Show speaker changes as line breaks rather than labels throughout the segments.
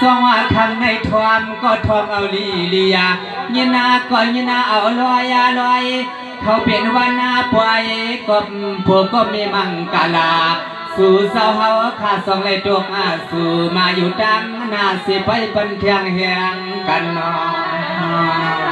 สองว่าทำในทอมก็ทอมเอาลีลียยินาก็ยินาเอาลอยาลอย เขาเป็นวันนาปล่อยกบพวกก็มีมังกาลา สู่เสาเฮาข้าสองเลยตกอาสู่มาอยู่ดังนาสิไปบันเทียงแหงกันนอ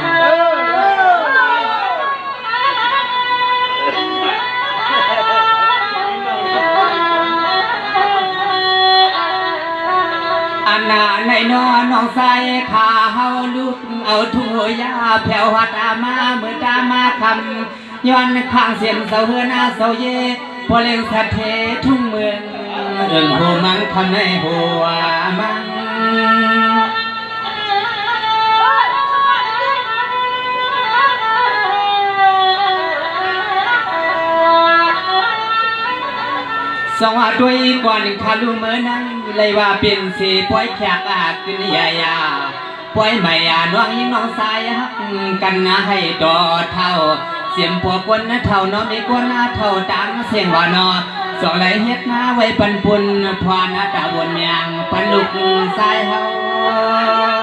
อันนาในนอน้องใส่ขาเฮาลุกเอาทุ่งหัวยาแผ่วหัดอามาเมื่อตามาคำย้อนข้างเสียงเสาเฮือนาเสาเยพอเล่งสัตเททุ่งเมืองเอิ้นโหมังคำในหัวมังสองว่าด้วยก่อนคาลูเมื่อนั้น เลยว่าเป็นสีปล่อยแขกอาขึ้นยายาปล่อยไม่อาน้องยิ่งน้องสายฮักกันนะให้ดอเท่า เสียงปวกวนนะเท่าน้องมีกวนนะเท่าตามเสียงว่านอสองไหลเฮ็ดหน้าไว้ปันปุนพานะตาบนยางปันลูกสายเฮา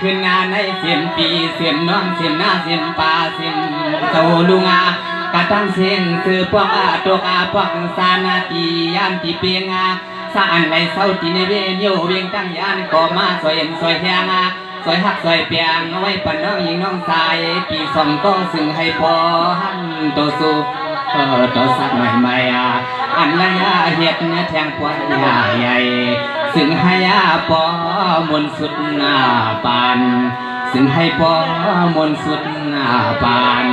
ขึ้นงานในเสียนปีเสียนน้องเสียนหน้าเสียนป่าเสียนเจ้าลุงอากะตั้งเสียงสือพวกอาตกอาพวกสานาตียามที่เปียงอาสาอันไรเศร้าที่ในเวียนโยเวียงตั้งยานก็มาสวยเอ็นสวยแหงอาสวยหักสวยเปียงเอาไว้ปนน้องยิงน้องสายปีสองก็ซึ่งให้พอหันโตสูเออตัวสักใหม่ใหม่ๆอะอันไรอาเฮ็ดนะแทงปวดยาใหญ่ ซึ่งให้อาปอมนสุดหน้าปานซึ่งให้ปอมนสุดหน้าปาน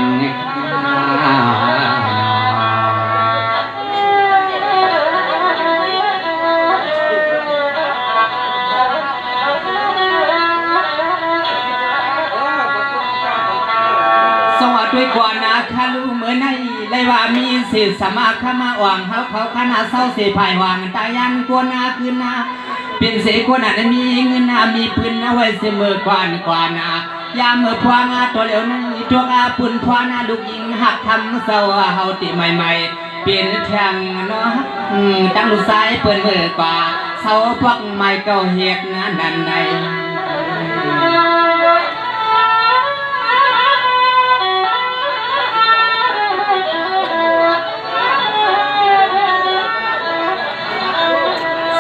สวัสดีก่อนนะคาลูเหมือนในเลยว่ามีสิทธิ์สามารถเข้ามาอ่วงเขาเขาขนาดเศร้าเสียภายวางตายันกวนนาคืนนา เป็นเสกคนอาจจะมีเงินนามีปืนเอาไว้เสมอกว่านกว่านา ยามเมื่อพวางาตัวเหลวนั้นตัวอาปุ่นพวานาลูกยิงหักทำเศร้าเฮาติใหม่ๆ เปลี่ยนทงเนาะอืมตั้งลูกซ้ายเปิ้นมือกว่าเศร้าพวกใหม่เก่าเฮ็ดนะนั่นในเสียมาเมื่ออันดุ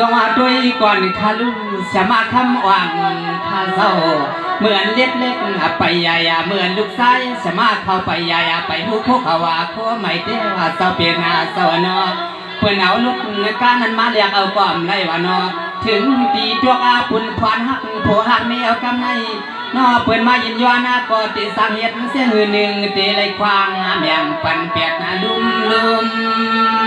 สิบันลุดกาโกโปเสียวยาพาดาแผ่วเมื่อปานในนอลูกสายเปิ่นมายินย้อนนะปุ่นพวานะลองโพลองเมงแม่วันจงพัดถึงมาอันปุ่นนาพวานะลองโพฮักเมวันจงพัดถึงงามาสวัสดีก่อนข้าลุงสมาคำวังข้าเศร้าเหมือนเล็กเล็กไปยายาเหมือนลูกชายสมาเข้าไปยายาไปหุกพกว่าโคไม่เตว่าเศร้าเปลี่ยนาเศร้านอเพื่อนเอาลูกในการนั้นมาเรียกเอาก้อมไรวานอถึงตีตัวอาปุ่นควันหักโผหักไม่เอากำไรนอเพื่อนมายินยอนะก็ติสังเฮ็ดเสียงหนึ่งตีไรควางแมงปันเปียกนะลุมลุ่ม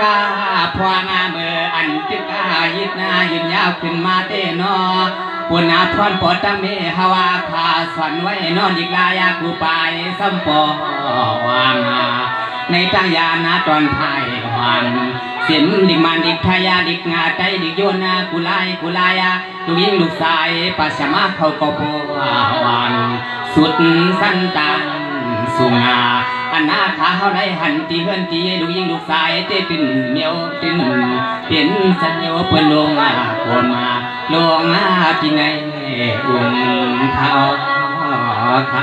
กาพวางาเมื่ออันตึกายิดนายืนยาวขึ้นมาเตนอปุนาพรปอตังเมฮาวาคาสอนไว้นอนอีกลายากูไปสัมปอวางาในตั้งยานาตอนภายวันเสียนดิกมันดิกทายาดิกงาใจดิกโยนากุไลกุลายาลูกยิงลูกสายปัสมาเขาก็พวันสุดสันตันสุงา อันนาขาเขาได้หันตีเฮือนตีลูกยิงลูกสายเต้ตินเหมียวตินเปลี่ยนสัญญาเปิ้นลงมาคนมาลงมาที่ไหนอุ้มเขาเขา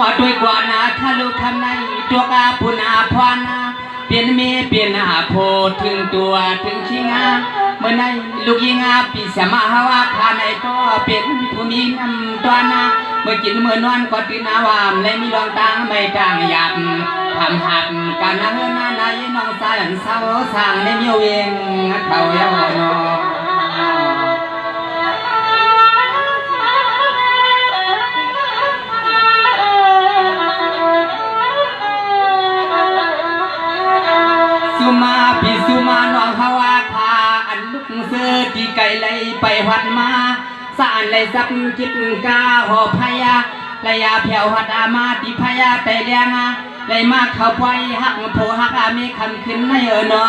นอ
เด้
วยกว่า เปลี่ยนเมเปลี่ยนอาโพถึงตัวถึงชิงาเมื่อในลูกยิงอาปีสมาหาวาพาในก็เป็นผู้มีน้ำตัวนาเมื่อกินเมื่อนอนก็ตื่นอาวามเลยมีรองตางไม่ต่างหยับทำหักกันนะเฮือนาในน้องสายอันเศร้าสางในเมียวเวงเขาเยาวนอ พี่สุมาน้องฮาวาคาอันลุกเสือที่ไก่ไหลไปหัดมาสานไหลสักจิตกาหอพยาระยาแผ่วหัดอามาติพยาแต่เลียงาไหลมาเข้าไปหักโพหักอามีคำขึ้นในเออนอ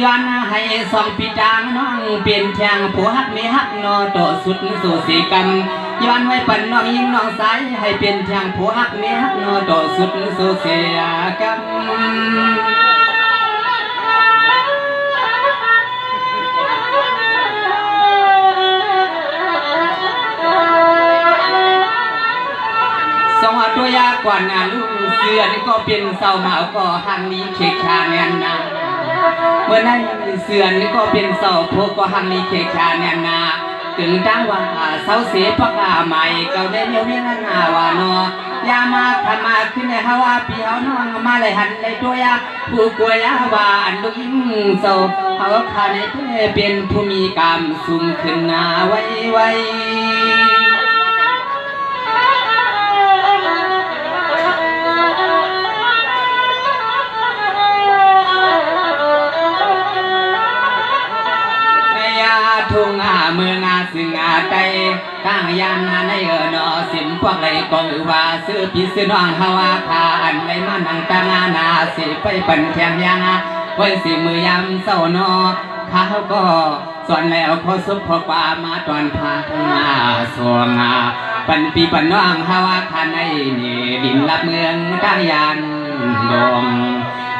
ย้อนให้สองปีจางน้องเปลี่ยนแทงผัวหักไมีหักนอโตสุดสู่สีกรรมย้อนไว้ปันน้องยิงน้องสายให้เปลี่ยนแทงผัวหักไมีหักนอโตสุดสู่เสียกรรม ก่อนงานลูกเสือนี่ก็เป็นเสาเหมาก็หังนี้เคกชาแนนนาเมื่อนั้นเสือนี่ก็เป็นเสาโพก็หังนี้เคกชาแนนนาถึงตั้งว่าเสาเสียพักาใหม่ก็ได้เมียวเมียนนาวานอยามาขมาขึ้นในฮาวาปีเฮานองมาเลยหันเลยตัวยาผู้กลัวยาวาอันลูกยิงเสาเฮาขาในเทเป็นผู้มีกรรมสุ่มขึ้นนาไว้ไว้ งอาไตตั้งยานนาในเออนอสิมพวกไรกองอือว่าซื้อพี่ซื้อน้องฮาวาคาอันไรมานังตางานาสิไปปันแข่งยางาไว้สิมือยำเศร้านอข้าก็ส่วนแล้วพอสุบพอปามาตอนพาขมาสวงาปันปีปันน้องฮาวาคาในนี่ดินรับเมืองตั้งยานดง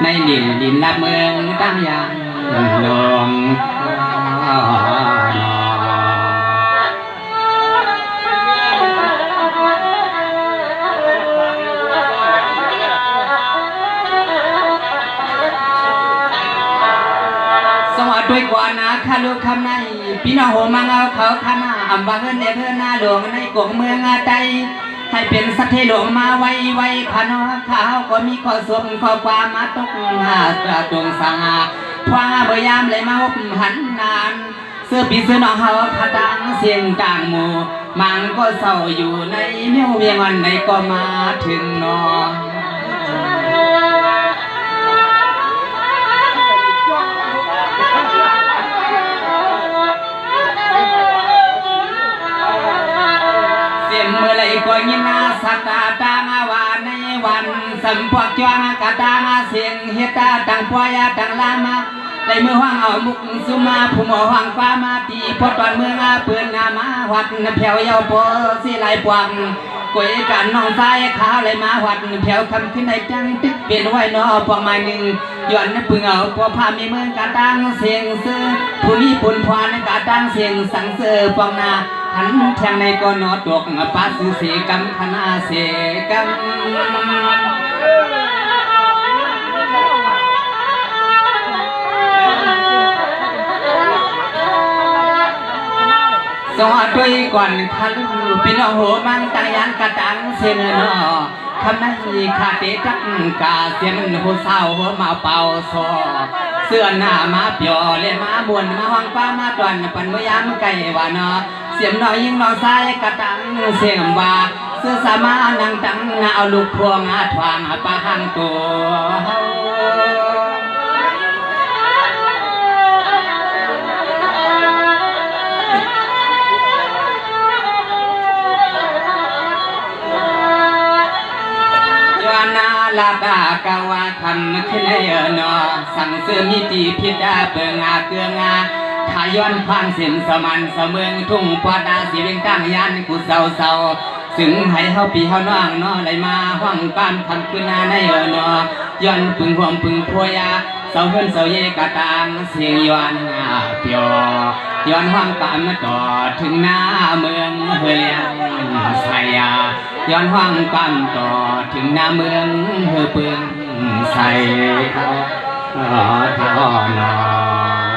ในนี่ดินรับเมืองตั้งยานดง สวัสดีกว่านาคาลูกคำในพี่น้องโหมังเอาเขาขนาอำบาเฮินเดเพื่อหน้าหลวงในกงเมืองอาไตให้เป็นสัตว์หลวงมาไว้ไว้ขนอข้าวก็มีข้อสมข้อความมาตกหาตราตรงสังหาพวางเบยามเลยมาหบหันนานเสื้อปีเสื้อน้องเฮาขาตังเสียงต่างหมู่มังก็เศร้าอยู่ในเมียวเวียงวันไหนก็มาถึงนอน สกาตางาวาในวันสัมพวกจวงกาตางาสียงเฮตาตังปวยาตังลามาในมือห้างเอามุกสุมาผู้หมอห้างฟ้ามาตีพอตอนเมืองอาปืนงามาวัดแผ่วเยาวโปสิไหลปวงกวยกันน้องสายขาวเลยมาวัดแผ่วคำขึ้นในจังตึกเปลี่ยนไว้นอปองมาหนึ่งย้อนปึงเอาพอพามีเมืองกาตังเสียงเสือผู้นี้ปุ่นพานกาตังเสียงสังเสือปองนา หันแทงในก็นอดกปาสือเสกำคณาเสกำสวัสดีก่อนคันพี่น้องโหมังตังยันกระตังเสนนอคำนั้นมีคาเตจักกาเสียนหัวเศร้าหัวมาเป่าซอเสื้อหน้ามาเปียวเลยมาบวนมาห้องป้ามาตวนปันมยามไก่วานาะ เสียงน้อยยิ่งน้องซ้ายกระตังเสียงว่าเสื้อสามานังตังนาเอาลูกพวงอาทวางอาปะหังตัวยานาลาดากาวาคำขึ้นให้เออนอสั่งเสื้อมีตีพิดาเปิงอาเกืองา ขย้อนพันเส้นสมันเสมืองทุ่งปอดาสีเวงตั้งยานกูเศร้าเศร้าสึงให้เฮาปีเฮาน้องนอไหลมาห้องป้านคำขึ้นหน้าในเออนอย้อนปึงห่วมปึงพัวยาเสาเฮือนเสาเยกะตางเสียงย้อนอาเปียวย้อนห้องปามาต่อถึงหน้าเมืองเฮียงสายาย้อนห้องกันต่อถึงหน้าเมืองเฮอเปืองใส่เขาทอนอ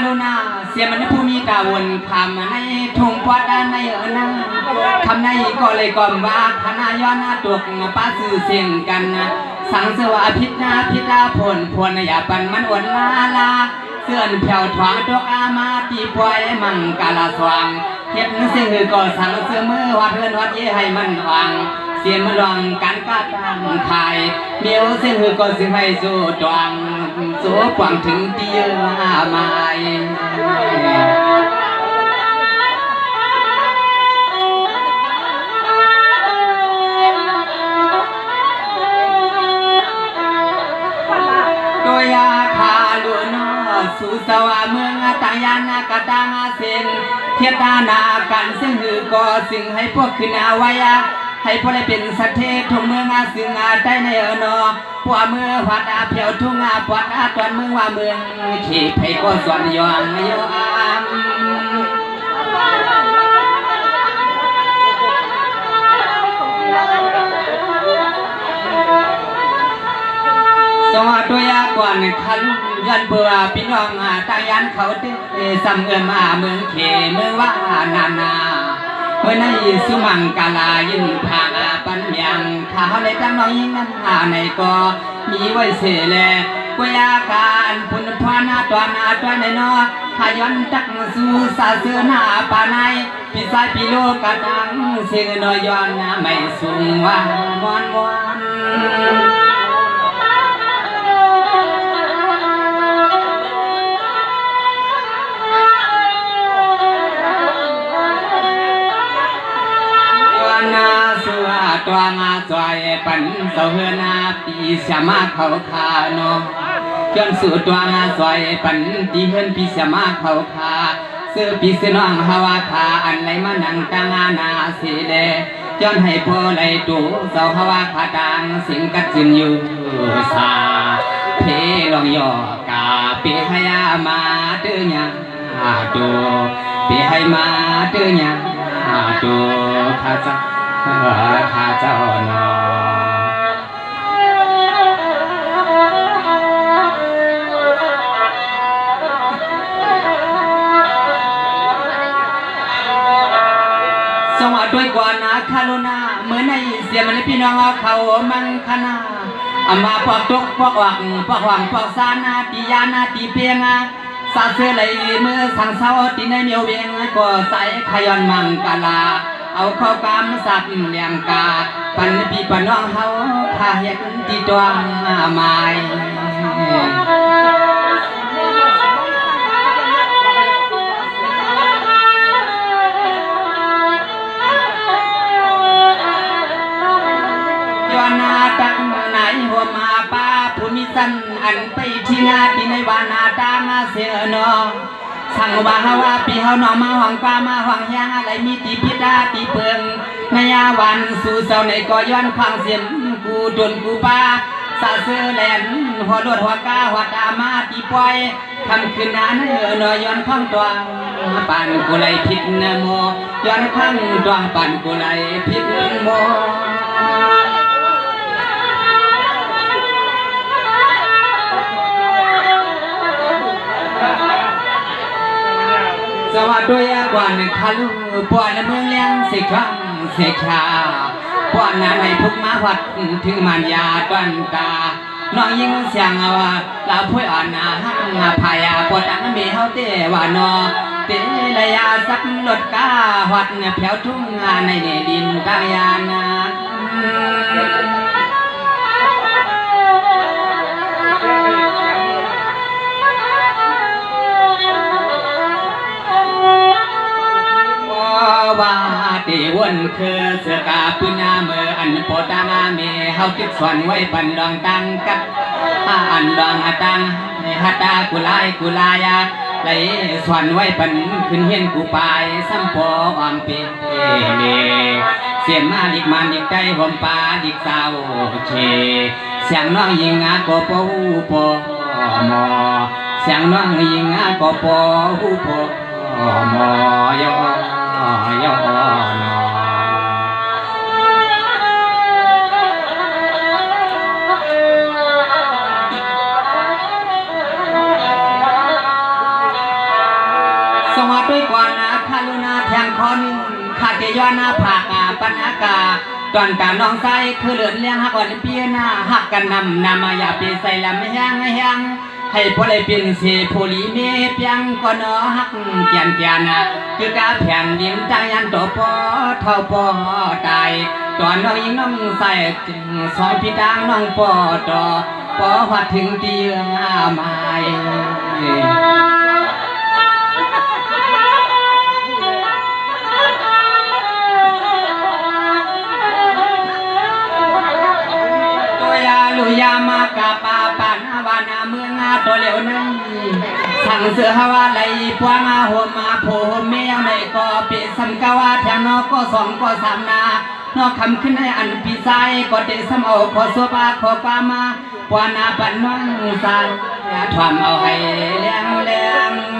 นาคารุณาเสียมันผู้มีกาวนคำในทงปอดานในเออนาคำในก็เลยก่อมว่าคณะย้อนนาตกป้าสื่อเสียงกันนะสังเสวาพิษนาพิษาผลพลอย่าปันมันอวนลาลาเสื่อนแผ่วถวางตกอามาตีปล่อยมังกาลาสว่างเฮ็ดสิ่งคือก็สั่งเสื้อมือวัดเฮือนวัดเย่ให้มันวัง เสียนมันรองการกาตังไทยเมียวเส้นหือก็สิให้สู้ดวงสู้กวางถึงเตียมาไม้โดยอาคาลุนสุสวาเมืองตายานากตางาเซนเทียตานากันซึ่งหือก็สิ่งให้พวกขึ้นเอาไว้ ให้พวกได้เป็นสัตเทศทงเมืองอาซึงอาได้ในเอนอพวเมืองวัดอาเพียวทุ่งอาปวดอาตอนเมืองว่าเมืองขีไผก็ส่วนยองยอามสวัสดีก่อนคันยันเบื่อพี่น้องอาตายันเขาเด้สำเอิมาเมืองเขเมืองว่านานา เมื่อในสุมังกาลายินพาอาปัญญังข้าวในตั้งน้อยนั้นหาในก็มีไว้เสแลกวยาการพุนพานาตัวนาตัวในนอขย้อนตักสู่สาเสือนาปาในพิสายพิโลกะดังเสียงนอยย้อนนาไม่สูงว่ามอนวอน ตัวมาจอยปันเสาเฮนาปีสมาเขาคาโนจนสู่ตัวนาสวยปันตีเฮนปีสมาเขาคาเสื้อปีสน้องฮาวาคาอันไรมานังตังอานาสีเดจนให้พ่อไรตูเสาฮาวาคาดังสิงกัดจินอยู่สาเพลองยอกาเปหายามาเดือยาดูเปให้มาเดือยาอาดูข้าเจ้าข้าเจ้านอสวัสดีกว่านาคารุณาเหมื่อในเสียมันพี่น้องเอาเขามังคณาอามาปอกตกปอกหวังปอกหวังปอกซานาติยานาติเปียงาสาเสือไหลเมื่อสังเสาตีในเมียวเวียงก็ใส่ขยอนมังกาลา เอาเข้ากำสับเลียงกาปันปีปน้องเฮาพาเฮ็ดตีตัวไม้ย้อนนาตังไหนหัวมาป้าผู้มีสันอันไปที่นาที่ในวานาตามาเสียนอ สั่งว่าฮาว่าปีเฮาหนอมาหวังป้ามาหวังยางอะไรมีตีพิดาตีเปิงในยาวันสู่เสาในก็ย้อนควางเสียนกูดนกูป้าสาเสือแลนหัวรถหัวกาหัวตามาตีปล่อยคำคืนนั้นเออหนอย้อนข้างตัวปานกูไลผิดนโมย้อนข้างตัวปานกูไลผิดโม สวัสดีกว่าหนึ่งคาลูปอนเมืองเลี้ยงสิครั้งเสกชาปอนนาในพุกมาวัดถึงมันยาตันตาน้องยิงเสียงว่าลาพูดอ่อนนาหักพายาปวดตังมีเฮาเตว่านอเตระยาสักรถกาวัดแผวทุ่งงานในดินตายานา ตีวนคือเสือกาปุญาเมื่ออันโปตานาเมเฮาติดสวนไว้ปันดองตังกัดอันดองหาตังในฮัตตากุลายกุลายาไหลสวนไว้ปันขึ้นเฮียนกูปายสัมปออมเปเมเสียนมาดิกมันดิกใจหอมปลาดิกสาวเชเสียงน้องยิงอาโก็ปอหูปอมอเสียงน้องยิงอาก็ปอหูปอมอยอยอ ตอนกาน้องไส้คือเลือนเลี้ยงหักวันเปียนาหักกันนำนามาอยาปีใส่ลำไม่แห้งไม่แห้งให้พอเลยเป็นเสโพลีเมียเปียงก็นอหักเกียนเกียนคือกาแผ่นดินตายันตัวปอเท่าปอตายตอนน้องยิงน้องใส่จึงสองพี่ตางน้องปอต่อปอหัดถึงเตียงอา นาเมืองอาตัวเลวนั่งสั่งเสือฮาวาไหลปวงอาหัวมาโพเมียในก็เปสันกาวาแถวนอกก็สองก็สามนานอกคำขึ้นให้อันปีไซก็เตสมเอาขอสวบาขอปามาปวานาปันน้องสายทำเอาให้แรงแรง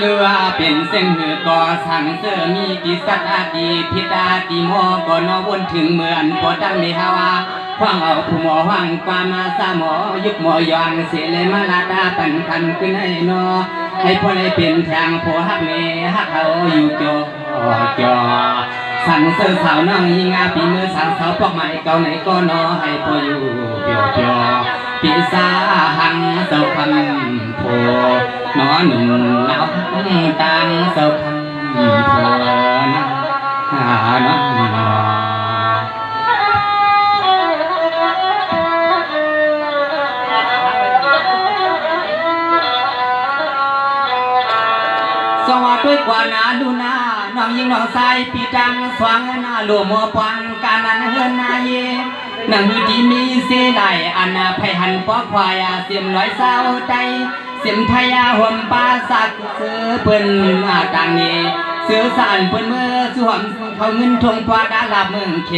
เรือเป็นเส้นหือก่อสั่งเสือมีกิสัตอาดีพิตาติโมก่อนอวนถึงเหมือนพอตั้งมีฮาวาควางเอาผู้หมอหวังความมาสาหมอยุบหมอยองเสียเลยมาลาดาปันคันขึ้นให้นอให้พอได้เป็นทางผัวฮักเมฮักเขาอยู่จอจอ สั่งเสือสาวน้องยิงอาปีมือสาวสาวปอกใหม่เก่าไหนก็นอให้พออยู่เปียวเปียวปีสาหังเสาพันโพนอหนุ่งนับตังเสาพันโพนะหาน้อ ยิงน้องใสปีจังสว่างน้าหลวมัวปวังการนั้นเฮินนาเยหนังดีมีเสไลอันนาไพหันปอกควายเสียมร้อยเศร้าใจเสียมทยาห่วมปลาสักเสือเปิ้นอาต่างนี้เสือสานเปิ้นเมื่อสวมเขาเงินทงปลาดาลาเมืองเค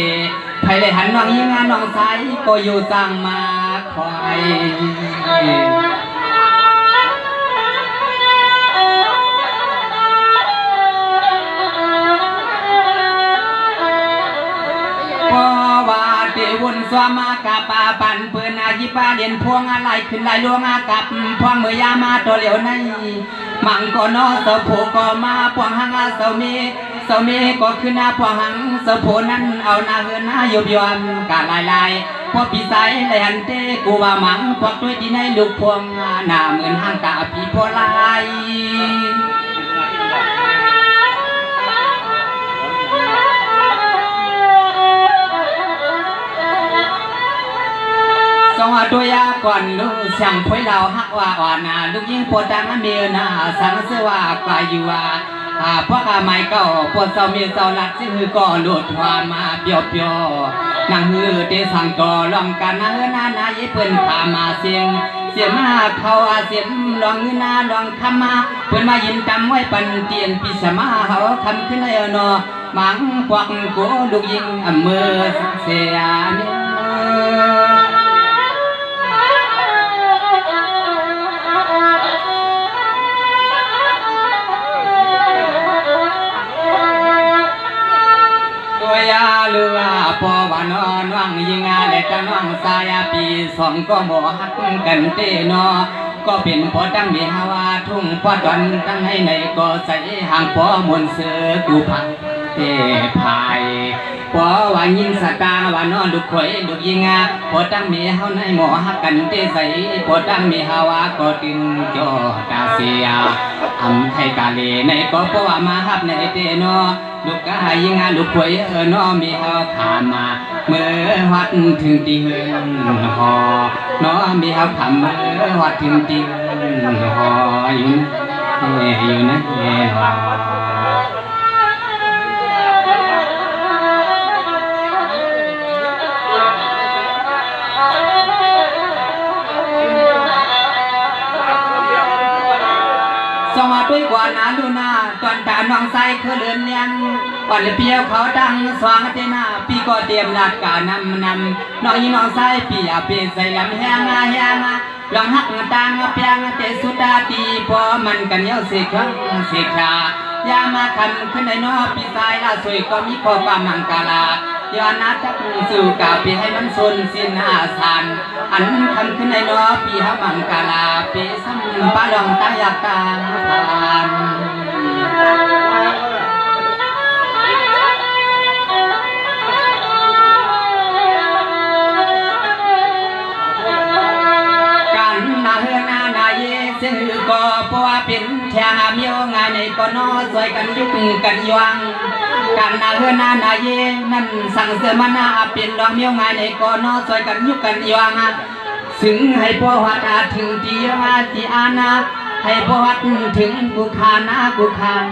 ไผเลยหันน้องยิงงานน้องใสก็อยู่สั่งมาควาย สวามากาปาปันปินอายิปาเด่นพวงอะไรขึ้นไหลลวงอากับพวงเมื่อยามาตัวเหลียวในมังก็นอสโผก็มาพวงหังอาเสามเสาเมก็ขึ้นหน้าพวงหังสาโผนั้นเอาหน้าเฮือนหน้ายบยอมกาลายลายพอปีสายเลยหันเตกูว่ามังพวกด้วยที่ในลูกพวงหน้าเหมือนห้างกาปีโพลาย สวัสดียาก่อนลูกสั่งพวยเราฮักว่าอ่อนนาลูกยิ่งปวดดังเมียนาสังเสว่ากายอยู่ว่าอาพวกอาไม่เก่าปวดเศร้าเมียเศร้าลัดซึ่งคือก็หลุดความมาเปียวเปียวนางฮือเตสังต่อลองกันนะเฮอนานาเยเปิ้นพามาเสียงเสียมาเขาอาเสียมลองเงินาลองคำมาเปิ้นมายินจำไว้ปันเตียนปีสมาเขาคำขึ้นเลยนาะมังควักโกลูกยิงอเมอเสียเมีย ยาเลือปอวานอนว่างยิงาเละกน้องสายปีสองก็บ่ฮักกันเตนอก็เป็นพอดังมีฮาวาทุ่งพอดอนตั้งให้ในก็ใส่ห่างพอมนเสือกูพังเตพาย ปอว่ายิงสกาว่านอนลูกข่อยลูกยิงอะปอตั้งมีเฮาในหมอฮักกันเตใสปอตั้งมีฮาวาก็ตึงจอตาเสียอำไทยกาเลในก็เพราะว่ามาฮับในเตโนลูกกายิงอะลูกข่อยเออนอมีเฮาผ่านมาเมื่อวัดถึงตีเฮือนหอนอมีเฮาผ่านเมื่อวัดถึงตีเฮือนหออยู่นะอยู่นะเฮห อสวัสดีกว่านาลูนาตอนตาน้องไส้คือเลือนเลียงก่อนเปียวเขาดังสว่างเจนาปีก็เตรียมลาดกานำนำน้องยีน้องไส้ปีอาเปใส่ลำแหงอาแหงอาลองหักตางเปียงเตสุดาตีพอมันกันเยาเสกครั้งเสกชายามาคำขึ้นในนอปีสายลาสวยก็มีข้อความมังกาลา ย้อนนัดทักสู่กาปีให้มันสนสินหาสานอันคำขึ้นในนอปีหามังกาลาปีสัมปะลองตายากตางผ่าน ว่าเป็นแทงเมียวงานในกนอสวยกันยุกกันยวงกันนาเฮือนานาเยนั่นสั่งเสือมานาเป็นดองเมียวงานในกนอสวยกันยุกกันยวงถึงให้พ่อวัดถึงตีอาตีอานาให้พ่อวัดถึงกุคานากุคาน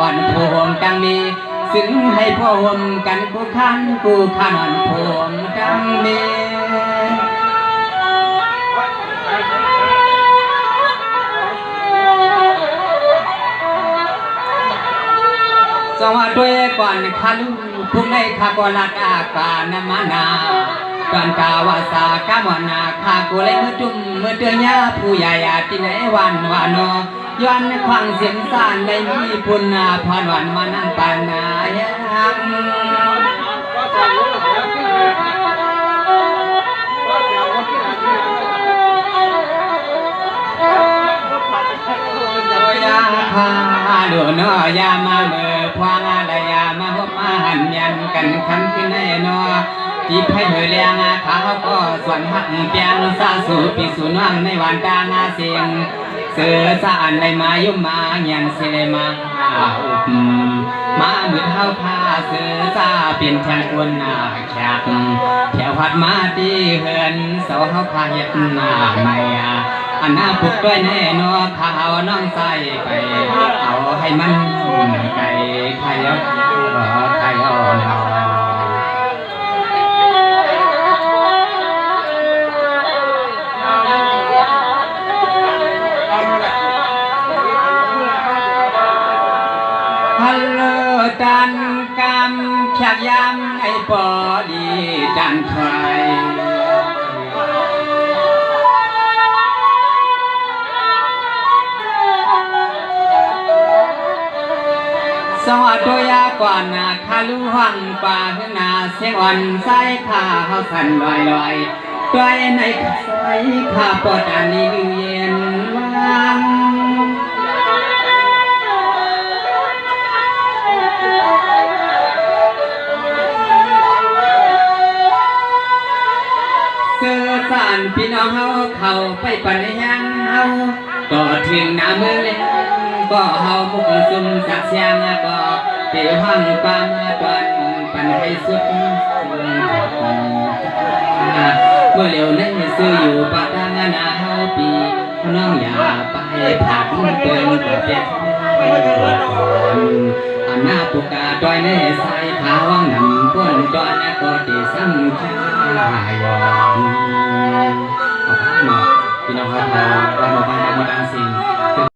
วันโพมกังมีถึงให้พ่อวมกันกุคานกุคานวันโพมกังมี สวัสดีก่อนคาลุพุงในคากลักอากานมานาก่อนกาวาสากามนาคากุเลยมือจุ่มมือเตือนยาผู้ใหญ่ที่ไหนวันวานอย้อนควังเสียงสานในมีพุนนาพรวันมานั่งปานายังโอยา พาดูนอยามาเมื่อพวางอะไรยามาหบมาหันยันกันคำขึ้นให้นอจีบให้เธอเลี้ยงอาขาเขาก็ส่วนหักเปียงซาสูปีสูนวังในวันตางาเสียงเสือสานในมายุมาเงียนเสเลมาอุบมาเหมือนเฮาพาเสือซาเป็นแทนคนหน้าแขกแถวพัดมาตีเฮือนเสาเฮาพาเฮ็ดหน้าไม่ อันหน้าปุกด้วยแน่นอข้าวน้องใส่ไปเอาให้มันไก่ไข่เอาไข่เอาเนาฮัลโหลจันกำขยกยำไอ้ปอดีจัน สวัสดียากว่านาคาลูหังป่าขึ้นนาเสียงอ่อนใส่ขาเขาสั่นลอยลอยด้วในใส่ขาปอดอันนี้เย็นว่างเสื้อสานพี่น้องเฮาเข้าไปปันยังเฮาก็ถึงหน้าเมืองแล้วก็เฮามุกซุ่มสักเสียงก็ ติหังปานาปันปันให้สุดเมื่อเร็วนั้นซื้ออยู่ปะตางานาเฮาปีน้องอย่าไปผักมัเปินกวาเป็ดอันหนาาตุกาต้อยในสายขาวงนำก้นต้อยนะก็ตีสั่งขายอนเอาผ้าอกพี่น้องครับเราเรามาบ้านมาดังสิ่ง